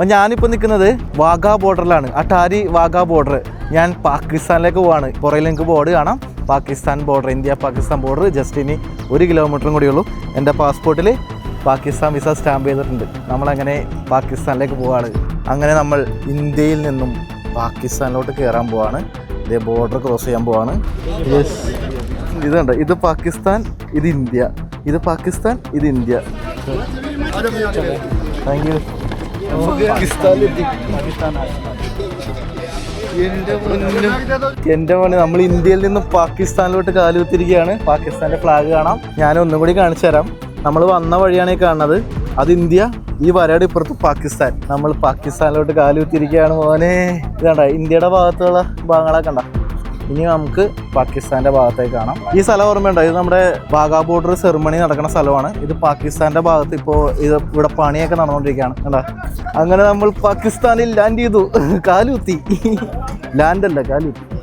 അപ്പം ഞാനിപ്പോൾ നിൽക്കുന്നത് വാഗാ ബോർഡറിലാണ്. അട്ടാരി വാഗാ ബോർഡർ. ഞാൻ പാകിസ്ഥാനിലേക്ക് പോവാണ്. പുറകിൽ നിങ്ങൾക്ക് ബോർഡ് കാണാം. Pakistan border India Pakistan border just ഇനി ഒരു കിലോമീറ്ററും ഉള്ളൂ. എന്റെ പാസ്പോർട്ടിൽ പാകിസ്ഥാൻ വിസ സ്റ്റാമ്പ് ചെയ്തിട്ടുണ്ട്. നമ്മളങ്ങനെ പാകിസ്ഥാനിലേക്ക് പോവാണ്. അങ്ങനെ നമ്മൾ ഇന്ത്യയിൽ നിന്നും പാകിസ്ഥാനിലോട്ട് കയറാൻ പോവാണ്. ഇതേ ബോർഡർ ക്രോസ് ചെയ്യാൻ പോവാണ്. ഇതുണ്ട് ഇത് പാകിസ്ഥാൻ ഇത് ഇന്ത്യ. ഇത് പാകിസ്ഥാൻ ഇത് ഇന്ത്യ. താങ്ക് യു എന്റെ മോനെ നമ്മൾ ഇന്ത്യയിൽ നിന്ന് പാകിസ്ഥാനിലോട്ട് കാലുകുത്തിരിക്കുകയാണ് പാകിസ്ഥാന്റെ ഫ്ലാഗ് കാണാം. ഞാൻ ഒന്നും കൂടി കാണിച്ചു തരാം. നമ്മൾ വന്ന വഴിയാണ് ഈ കാണുന്നത്. അത് ഇന്ത്യ ഈ വരയുടെ ഇപ്പുറത്ത് പാകിസ്ഥാൻ. നമ്മൾ പാകിസ്ഥാനിലോട്ട് കാലുകുത്തിരിക്കുകയാണ് മോനെ. ഇതാണ്ട ഇന്ത്യയുടെ ഭാഗത്തുള്ള ഭാഗങ്ങളൊക്കെ കണ്ട. ഇനി നമുക്ക് പാകിസ്ഥാന്റെ ഭാഗത്തേക്ക് കാണാം. ഈ സ്ഥലം ഓർമ്മയുണ്ടോ? ഇത് നമ്മുടെ വാഗാ ബോർഡർ സെറിമണി നടക്കുന്ന സ്ഥലമാണ്. ഇത് പാകിസ്ഥാന്റെ ഭാഗത്ത് ഇപ്പോൾ ഇത് ഇവിടെ പണിയൊക്കെ നടന്നുകൊണ്ടിരിക്കുകയാണ് കണ്ടാ? അങ്ങനെ നമ്മൾ പാകിസ്ഥാനിൽ ലാൻഡ് ചെയ്തു. കാലുത്തി. ലാൻഡ് അല്ല കാലുകുത്തി